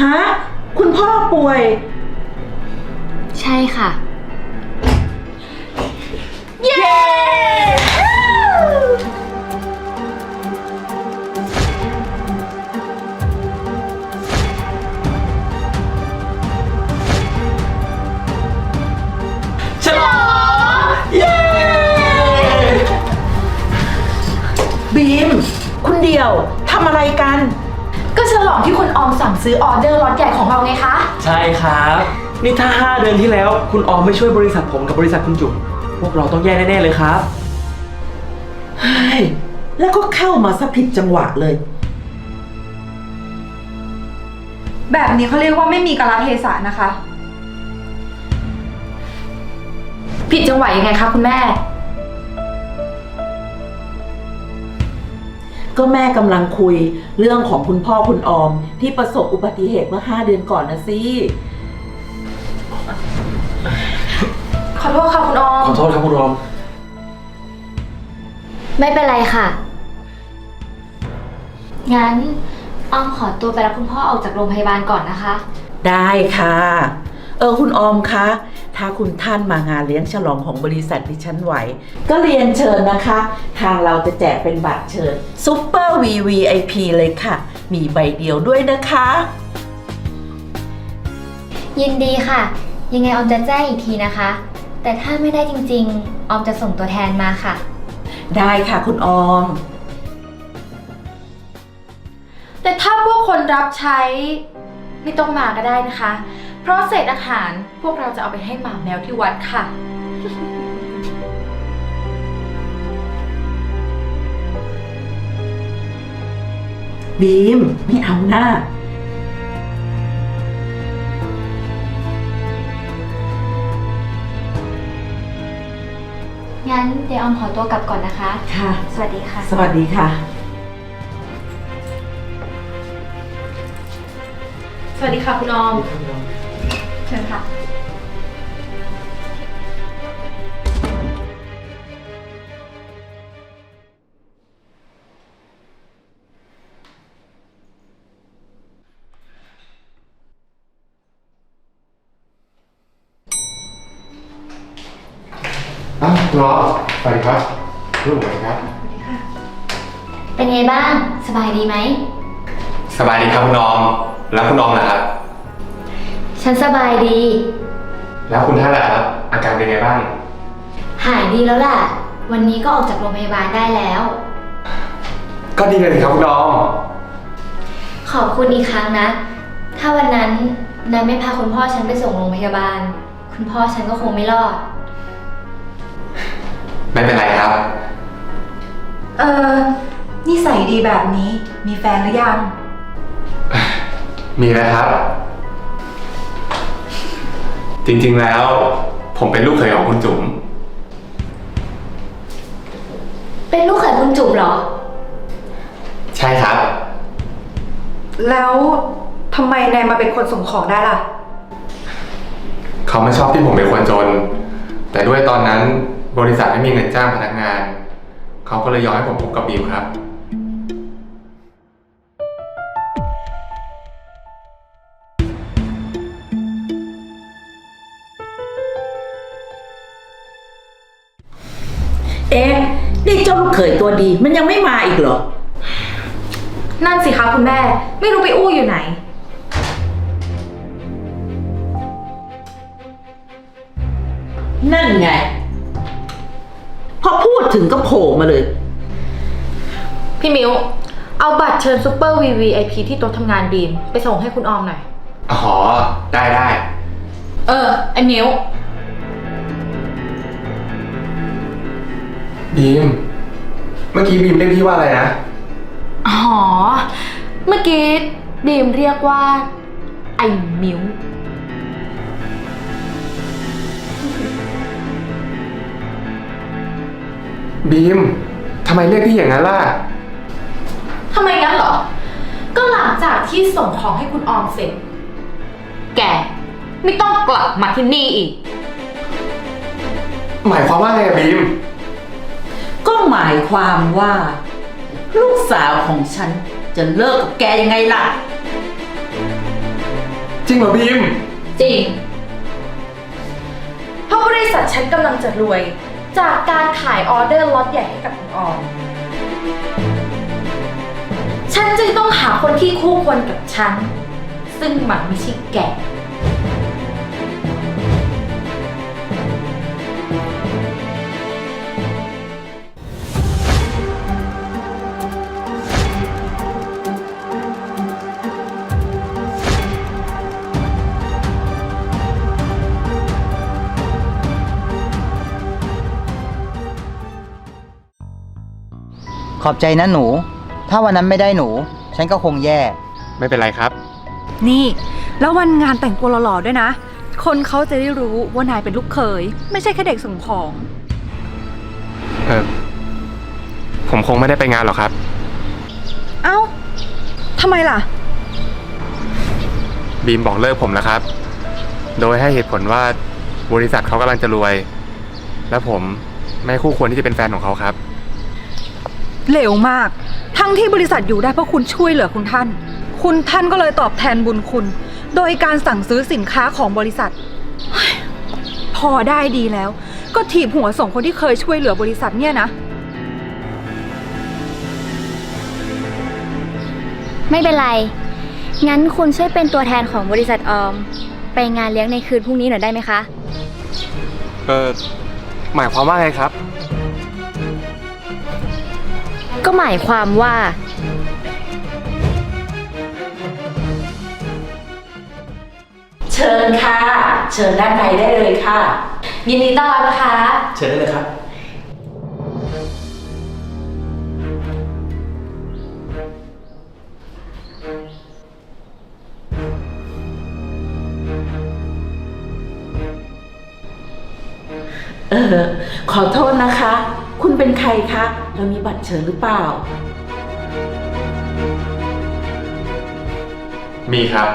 ฮะ คุณพ่อป่วย ใช่ค่ะ เย้ ฉลองเย้ บีม คุณเดียวทำอะไรกัน ก็ฉลองที่คุณออมสั่งซื้อออเดอร์ล็อตใหญ่ของเราไงคะ ใช่ครับ นี่ถ้า 5 เดือนที่แล้ว คุณออมไม่ช่วยบริษัทผมกับบริษัทคุณจุ๋มพวกเราต้องแย่แน่ๆเลยครับ เฮ้ยแล้วก็เข้ามาซะผิดจังหวะเลย แบบนี้เขาเรียกว่าไม่มีกาลเทศะนะคะ ผิดจังหวะยังไงคะคุณแม่ ก็แม่กำลังคุยเรื่องของคุณพ่อคุณออม ที่ประสบอุบัติเหตุเมื่อ 5 เดือนก่อนนะสิขอโทษค่ะคุณออม ขอโทษครับคุณออม ไม่เป็นไรค่ะ งั้นออมขอตัวไปรับคุณพ่อออกจากโรงพยาบาลก่อนนะคะ ได้ค่ะ เออคุณออมคะ ถ้าคุณท่านมางานเลี้ยงฉลองของบริษัทดิฉันไหว ก็เรียนเชิญนะคะ ทางเราจะแจกเป็นบัตรเชิญซุปเปอร์ VVIP เลยค่ะ มีใบเดียวด้วยนะคะ ยินดีค่ะ ยังไงออมจะแจ้งอีกทีนะคะ แต่ถ้าไม่ได้จริงๆ ออมจะส่งตัวแทนมาค่ะ ได้ค่ะคุณออม แต่ถ้าพวกคนรับใช้ ไม่ต้องมาก็ได้นะคะเพ ราะเศษอาหารพวกเราจะเอาไปให้หมาแมวที่วัดค่ะ บีมไม่เอาหน้า งั้นเดี๋ยวออมขอตัวกลับก่อนนะคะ ค่ะ สวัสดีค่ะ สวัสดีค่ะ สวัสดีค่ะคุณออม เชิญค่ะอ้าวคุณล้อสวัสดีครับรุ่งสวัสดีครับ เป็นไงบ้าง สบายดีไหม สบายดีครับคุณออมแล้วคุณออมล่ะครับ ฉันสบายดี แล้วคุณท่านล่ะครับ อาการเป็นไงบ้าง หายดีแล้วล่ะ วันนี้ก็ออกจากโรงพยาบาลได้แล้ว ก็ดีเลยสิครับคุณออมขอบคุณอีกครั้งนะ ถ้าวันนั้นนายไม่พาคุณพ่อฉันไปส่งโรงพยาบาล คุณพ่อฉันก็คงไม่รอด ไม่เป็นไรครับ เออนิสัยดีแบบนี้มีแฟนหรือยัง มีแล้วครับ จริงๆแล้ว ผมเป็นลูกเขยของคุณจุ๋ม เป็นลูกเขยคุณจุ๋มเหรอ ใช่ครับ แล้วทำไมนายมาเป็นคนส่งของได้ล่ะ เขาไม่ชอบที่ผมเป็นคนจน แต่ด้วยตอนนั้นบริษัทไม่มีเงินจ้างพนักงาน เขาก็เลยยอมให้ผมพบกับบิวครับ เจ้าลูกเขยตัวดีมันยังไม่มาอีกเหรอ นั่นสิคะคุณแม่ ไม่รู้ไปอู้อยู่ไหน นั่นไง พอพูดถึงก็โผล่มาเลย พี่มิวเอาบัตรเชิญซูเปอร์ VVIP ที่โต๊ะทำงานบีม ไปส่งให้คุณออมหน่อย อ๋อ ได้ได้ เออ ไอ้มิวบีม เมื่อกี้บีมเรียกพี่ว่าอะไรนะ อ๋อ เมื่อกี้บีมเรียกว่า ไอ้มิวบีมทำไมเรียกพี่อย่างนั้นล่ะ ทำไมงั้นเหรอ ก็หลังจากที่ส่งของให้คุณออมเสร็จ แก ไม่ต้องกลับมาที่นี่อีก หมายความว่าไงอะบีม ก็หมายความว่า ลูกสาวของฉันจะเลิกกับแกยังไงล่ะ จริงเหรอบีม จริง เพราะบริษัทฉันกำลังจะรวย จากการขายออเดอร์ล็อตใหญ่ให้กับคุณออม ฉันจึงต้องหาคนที่คู่ควรกับฉัน ซึ่งมันไม่ใช่แก ขอบใจนะหนู ถ้าวันนั้นไม่ได้หนู ฉันก็คงแย่ ไม่เป็นไรครับ นี่ แล้ววันงานแต่งตัวหล่อๆด้วยนะ คนเขาจะได้รู้ว่านายเป็นลูกเขย ไม่ใช่แค่เด็กส่งของ เออผมคงไม่ได้ไปงานหรอกครับ เอ้าทำไมล่ะ บีมบอกเลิกผมแล้วครับ โดยให้เหตุผลว่าบริษัทเขากำลังจะรวย และผมไม่คู่ควรที่จะเป็นแฟนของเขาครับ เหลวมาก ทั้งที่บริษัทอยู่ได้เพราะคุณช่วยเหลือคุณท่าน คุณท่านก็เลยตอบแทนบุญคุณ โดยการสั่งซื้อสินค้าของบริษัทเฮ้ยพอได้ดีแล้ว ก็ถีบหัวส่งคนที่เคยช่วยเหลือบริษัทเนี่ยนะ ไม่เป็นไร งั้นคุณช่วยเป็นตัวแทนของบริษัทออม ไปงานเลี้ยงในคืนพรุ่งนี้หน่อยได้ไหมคะ เออหมายความว่าไงครับ ก็หมายความว่า เชิญค่ะ เชิญด้านในได้เลยค่ะ ยินดีต้อนรับนะคะ เชิญได้เลยครับ เออ ขอโทษนะคะ คุณเป็นใครคะ เรามีบัตรเชิญหรือเปล่า มีครับ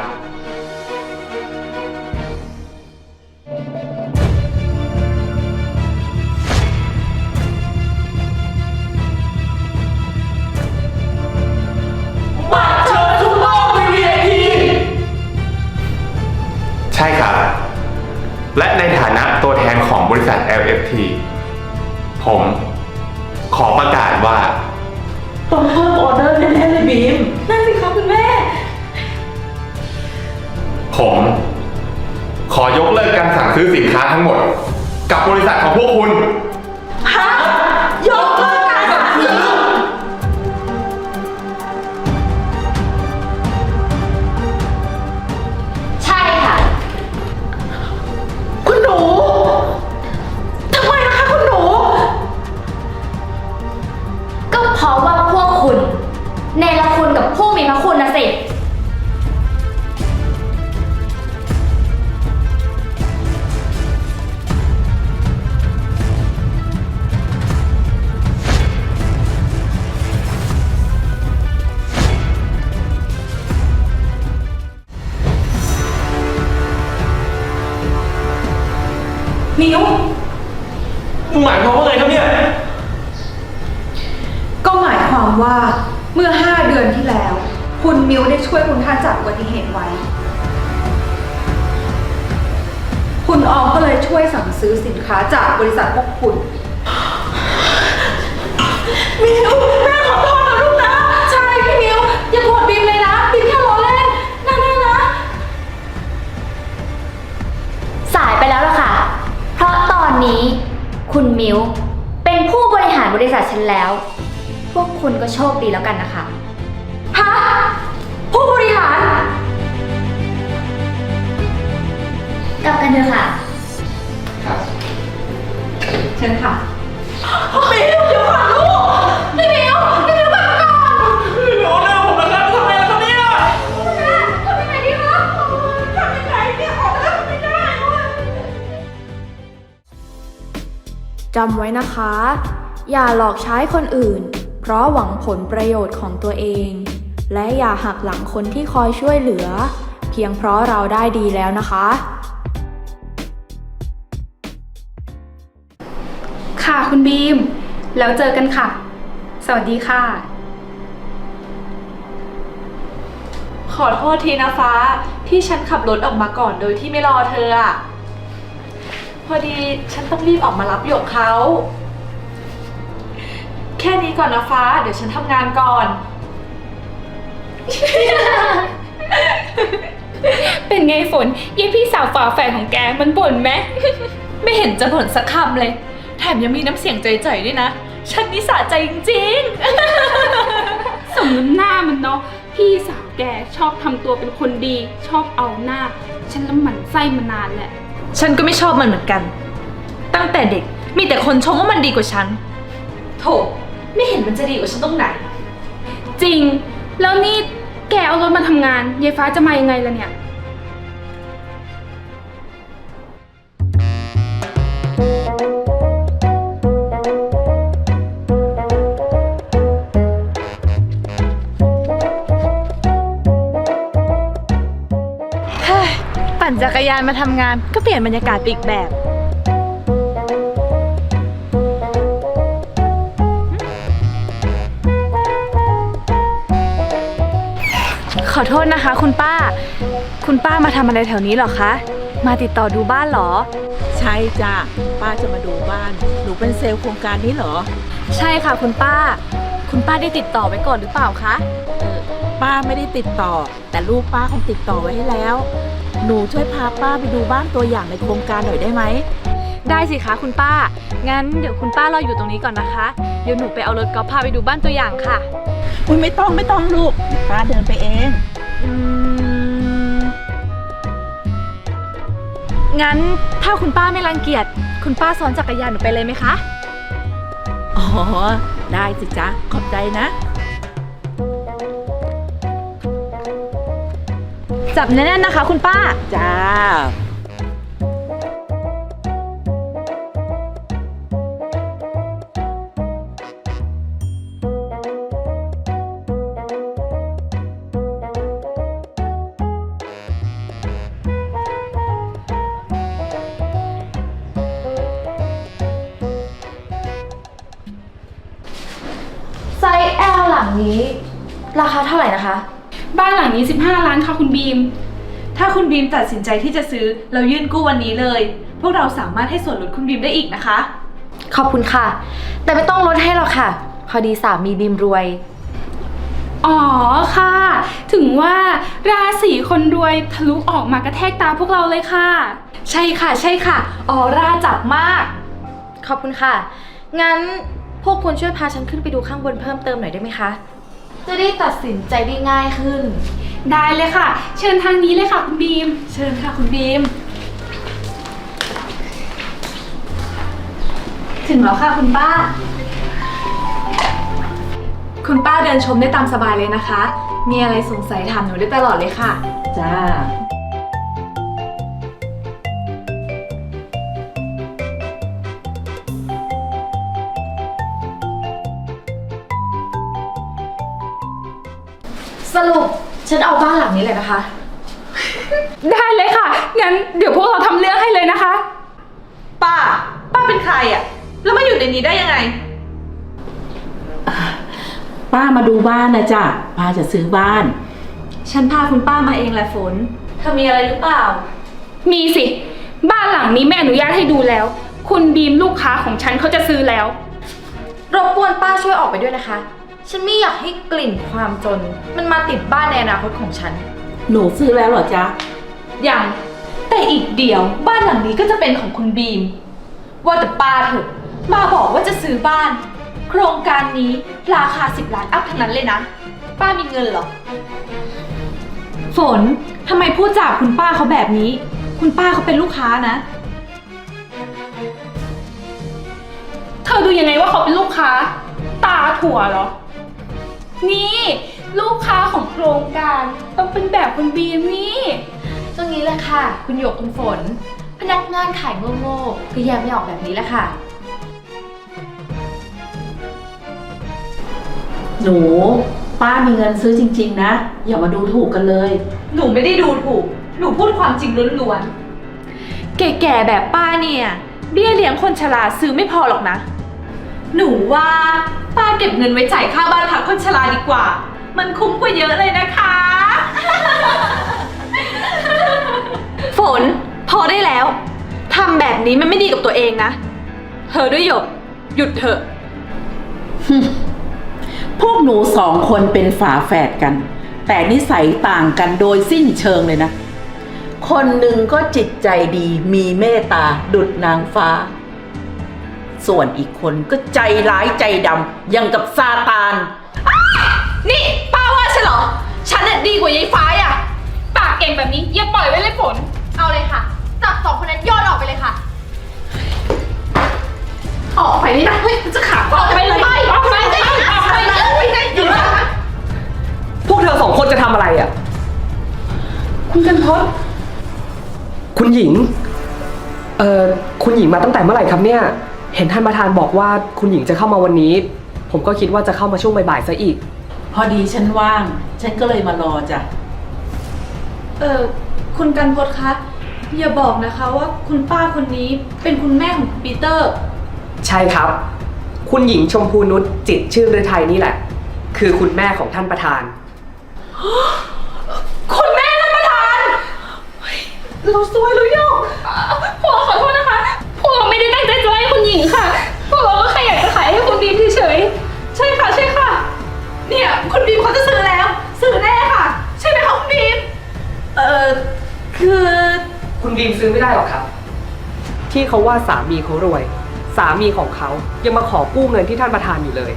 คุณ ฮะ มิวได้ช่วยคุณท่านจากอุบัติเหตุไว้ คุณออมก็เลยช่วยสั่งซื้อสินค้าจากบริษัทพวกคุณ มิวแม่ขอโทษนะลูกนะ ใช่พี่มิวอย่าโกรธบีมเลยนะบีมแค่ล้อเล่นนะนะนะสายไปแล้วล่ะค่ะ เพราะตอนนี้คุณมิวเป็นผู้บริหารบริษัทฉันแล้ว พวกคุณก็โชคดีแล้วกันนะคะ เถอะค่ะ ครับ เชิญค่ะ มิวเดี๋ยวก่อนลูกพี่มิวพี่มิวกลับมาก่อนเดี๋ยวหน้าผมนะครับทำไมล่ะครับเนี่ยทำยังไงดีคะทำยังไงเนี่ยออกแล้วไม่ได้เว้ยจำไว้นะคะ อย่าหลอกใช้คนอื่น เพราะหวังผลประโยชน์ของตัวเอง และอย่าหักหลังคนที่คอยช่วยเหลือ เพียงเพราะเราได้ดีแล้วนะคะ ค่ะคุณบีม แล้วเจอกันค่ะ สวัสดีค่ะ ขอโทษทีนะฟ้า ที่ฉันขับรถออกมาก่อนโดยที่ไม่รอเธออะพอดีฉันต้องรีบออกมารับหยกเขา แค่นี้ก่อนนะฟ้า เดี๋ยวฉันทำงานก่อน เป็นไงฝนยี่พี่สาวฝาแฝดของแกมันบ่นไหม ไม่เห็นจะบ่นสักคำเลยแถมยังมีน้ำเสียงใจๆด้วยนะ ฉันนิสาใจจริงสมน้ำหน้ามันเนาะพี่สาวแกชอบทำตัวเป็นคนดี ชอบเอาหน้า ฉันละหมั่นไส้มานานแหละ ๆ ฉันก็ไม่ชอบมันเหมือนกัน ตั้งแต่เด็กมีแต่คนชมว่ามันดีกว่าฉัน โถไม่เห็นมันจะดีกว่าฉันตรงไหน จริง แล้วนี่แกเอารถมาทำงานยายฟ้าจะมายังไงล่ะเนี่ย กรยานมาทำงานก็เปลี่ยนบรรยากาศไปอีกแบบ ขอโทษนะคะ คุณป้า คุณป้ามาทำอะไรแถวนี้เหรอคะ มาติดต่อดูบ้านเหรอ ใช่จ้ะป้าจะมาดูบ้าน หนูเป็นเซลล์โครงการนี้เหรอ ใช่ค่ะ คุณป้า คุณป้าได้ติดต่อไว้ก่อนหรือเปล่าคะ ป้าไม่ได้ติดต่อ แต่ลูกป้าคงติดต่อไว้ให้แล้ว หนูช่วยพาป้าไปดูบ้านตัวอย่างในโครงการหน่อยได้ไหม ได้สิคะคุณป้า งั้นเดี๋ยวคุณป้ารออยู่ตรงนี้ก่อนนะคะ เดี๋ยวหนูไปเอารถกอล์ฟพาไปดูบ้านตัวอย่างค่ะ อุ้ยไม่ต้องไม่ต้องลูกเดี๋ยวป้าเดินไปเอง อืม งั้นถ้าคุณป้าไม่รังเกียจ คุณป้าซ้อนจักรยานหนูไปเลยไหมคะ อ๋อ ได้สิจ๊ะ ขอบใจนะ จับแน่นๆนะคะ คุณป้า จ้า ไซส์ L หลังนี้ ราคาเท่าไหร่นะคะ บ้านหลังนี้ 15 ล้านค่ะคุณบีม ถ้าคุณบีมตัดสินใจที่จะซื้อเรายื่นกู้วันนี้เลย พวกเราสามารถให้ส่วนลดคุณบีมได้อีกนะคะ ขอบคุณค่ะ แต่ไม่ต้องลดให้หรอกค่ะ พอดีสามีบีมรวย อ๋อค่ะ ถึงว่าราศีคนรวยทะลุออกมากระแทกตาพวกเราเลยค่ะ ใช่ค่ะ ใช่ค่ะออร่าจับมาก ขอบคุณค่ะ งั้นพวกคุณช่วยพาฉันขึ้นไปดูข้างบนเพิ่มเติมหน่อยได้ไหมคะ จะได้ตัดสินใจได้ง่ายขึ้น ได้เลยค่ะ เชิญทางนี้เลยค่ะคุณบีม เชิญค่ะคุณบีม ถึงแล้วค่ะคุณป้า คุณป้าเดินชมได้ตามสบายเลยนะคะ มีอะไรสงสัยถามหนูได้ตลอดเลยค่ะ จ้า สรุปฉันเอาบ้านหลังนี้เลยนะคะ ได้เลยค่ะ งั้นเดี๋ยวพวกเราทำเรื่องให้เลยนะคะ ป้า ป้าเป็นใครอะแล้วมาอยู่ในนี้ได้ยังไง ป้ามาดูบ้านนะจ้ะป้าจะซื้อบ้าน ฉันพาคุณป้ามาเองแหละฝน เธอมีอะไรหรือเปล่า มีสิ บ้านหลังนี้ไม่อนุญาตให้ดูแล้ว คุณบีมลูกค้าของฉันเขาจะซื้อแล้ว รบกวนป้าช่วยออกไปด้วยนะคะ ฉันไม่อยากให้กลิ่นความจน มันมาติดบ้านในอนาคตของฉัน หนูซื้อแล้วเหรอจ๊ะ ยังแต่อีกเดียวบ้านหลังนี้ก็จะเป็นของคุณบีม ว่าแต่ป้าเถอะมาบอกว่าจะซื้อบ้าน โครงการนี้ราคา10ล้านอัพทั้งนั้นเลยนะ ป้ามีเงินเหรอ ฝนทำไมพูดจากคุณป้าเขาแบบนี้ คุณป้าเขาเป็นลูกค้านะ เธอดูยังไงว่าเขาเป็นลูกค้า ตาถั่วเหรอ นี่ลูกค้าของโครงการต้องเป็นแบบคุณบีมนี่ตรงนี้แหละค่ะ คุณหยกคุณฝน พนักงานขายโง่ๆก็แยกไม่ออกแบบนี้แหละค่ะ หนู ป้ามีเงินซื้อจริง ๆ นะ อย่ามาดูถูกกันเลย หนูไม่ได้ดูถูก หนูพูดความจริงล้วนๆ แก่ๆแบบป้าเนี่ย เบี้ยเลี้ยงคนชราซื้อไม่พอหรอกนะ หนูว่าป้าเก็บเงินไว้จ่ายค่าบ้านพักคนชราดีกว่า มันคุ้มกว่าเยอะเลยนะคะ ฝน พอได้แล้วทำแบบนี้มันไม่ดีกับตัวเองนะเธอด้วยหยกหยุดเถอะ พวกหนูสองคนเป็นฝาแฝดกัน แต่นิสัยต่างกันโดยสิ้นเชิงเลยนะ คนหนึ่งก็จิตใจดีมีเมตตาดุดนางฟ้า ส่วนอีกคนก็ใจร้ายใจดำยังกับซาตาน นี่ป้าว่าฉันเหรอ ฉันน่ะดีกว่ายายฟ้าอะ ปากเก่งแบบนี้อย่าปล่อยไว้เลยฝน เอาเลยค่ะ จับสองคนนั้นโยนออกไปเลยค่ะ ออกไปนี่นะเฮ้ยจะขาดออกไปเลยไปออกไปเลยออกไปเลยไม่ได้หยุดนะพวกเธอสองคนจะทำอะไรอะ คุณกันพศคุณหญิง เอ่อ คุณหญิงมาตั้งแต่เมื่อไหร่ครับเนี่ย เห็นท่านประธานบอกว่าคุณหญิงจะเข้ามาวันนี้ ผมก็คิดว่าจะเข้ามาช่วงบ่ายๆซะอีก พอดีฉันว่าง ฉันก็เลยมารอจ้ะ เออคุณกันพศคะ อย่าบอกนะคะว่าคุณป้าคนนี้เป็นคุณแม่ของคุณปีเตอร์ ใช่ครับ คุณหญิงชมพูนุชจิตรชื่อฤทัยนี่แหละ คือคุณแม่ของท่านประธาน คุณแม่ท่านประธานเฮ้ยเราซวยแล้วโยกพวกเราขอโทษนะคะพวกเราไม่ได้ตั้งใจจะ ให้คุณหญิงค่ะ พวกเราก็แค่อยากจะขายให้คุณบีมเฉยๆ ใช่ค่ะ ใช่ค่ะ เนี่ยคุณบีมเขาจะซื้อแล้ว ซื้อแน่ค่ะ ใช่ไหมคะคุณบีม เอ่อ คือ คุณบีมซื้อไม่ได้หรอกครับ ที่เขาว่าสามีเขารวย สามีของเขายังมาขอกู้เงินที่ท่านประธานอยู่เลย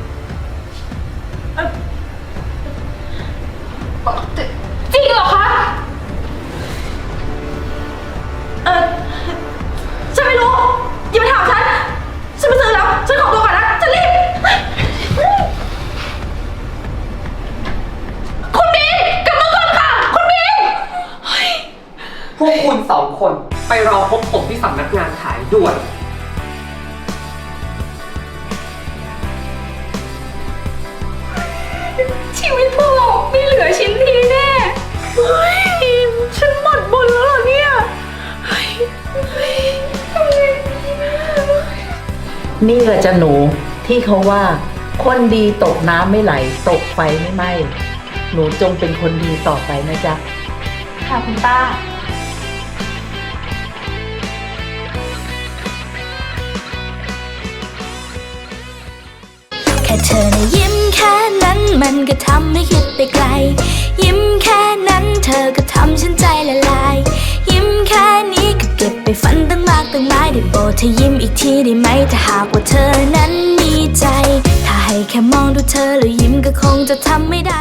ด่วน ชีวิตพวกเราไม่เหลือชิ้นดีแน่เฮ้ยฉันหมดบุญแล้วเหรอเนี่ยเฮ้ยเฮ้ยทำไงดีนะนี่แหละจะหนูที่เขาว่า คนดีตกน้ำไม่ไหล ตกไฟไม่ไหม้หนูจงเป็นคนดีต่อไปนะจ๊ะ ค่ะคุณป้า เธอนะยิ้มแค่นั้นมันก็ทำให้คิดไปไกล ยิ้มแค่นั้นเธอก็ทำฉันใจละลาย ยิ้มแค่นี้ก็เก็บไปฝันตั้งมากตั้งหลายได้โปรดเธอยิ้มอีกทีได้ไหมถ้าหากว่าเธอนั้นมีใจ ถ้าให้แค่มองดูเธอแล้วยิ้มก็คงจะทำไม่ได้